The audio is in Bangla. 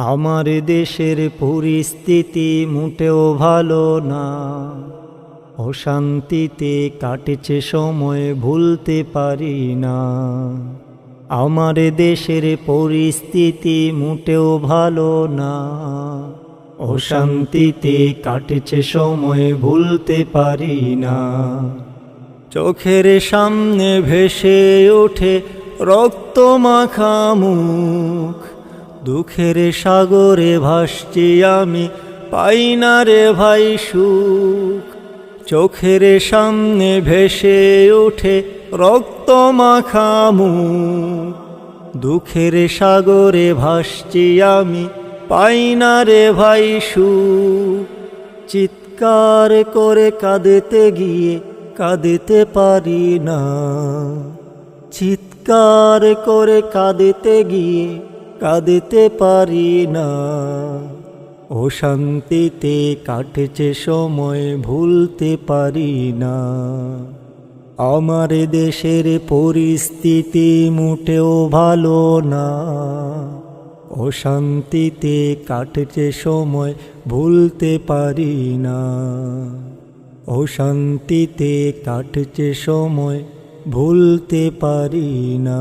আমার দেশের পরিস্থিতি মোটেও ভালো না। অশান্তিতে কাটেছে সময়, ভুলতে পারি না। আমার দেশের পরিস্থিতি মোটেও ভালো না। অশান্তিতে কাটেছে সময়, ভুলতে পারি না। চোখের সামনে ভেসে ওঠে রক্ত মাখা মুখ দুঃখের সাগরে ভাসছি আমি, পাই না রে ভাই সুখ। চোখের সামনে ভেসে ওঠে রক্ত মাখা মুখ। দুঃখের সাগরে ভাসছি আমি, পাই না রে ভাই সুখ। চিৎকার করে কাঁদতে গিয়ে কাঁদতে পারি না। চিৎকার করে কাঁদতে গিয়ে কাঁদতে পারি না। ও শান্তিতে কাটছে সময়, ভুলতে পারি না। আমার দেশের পরিস্থিতি মোটেও ভালো না। ও শান্তিতে কাটছে সময়, ভুলতে পারি না। ও শান্তিতে কাটছে সময়, ভুলতে পারি না।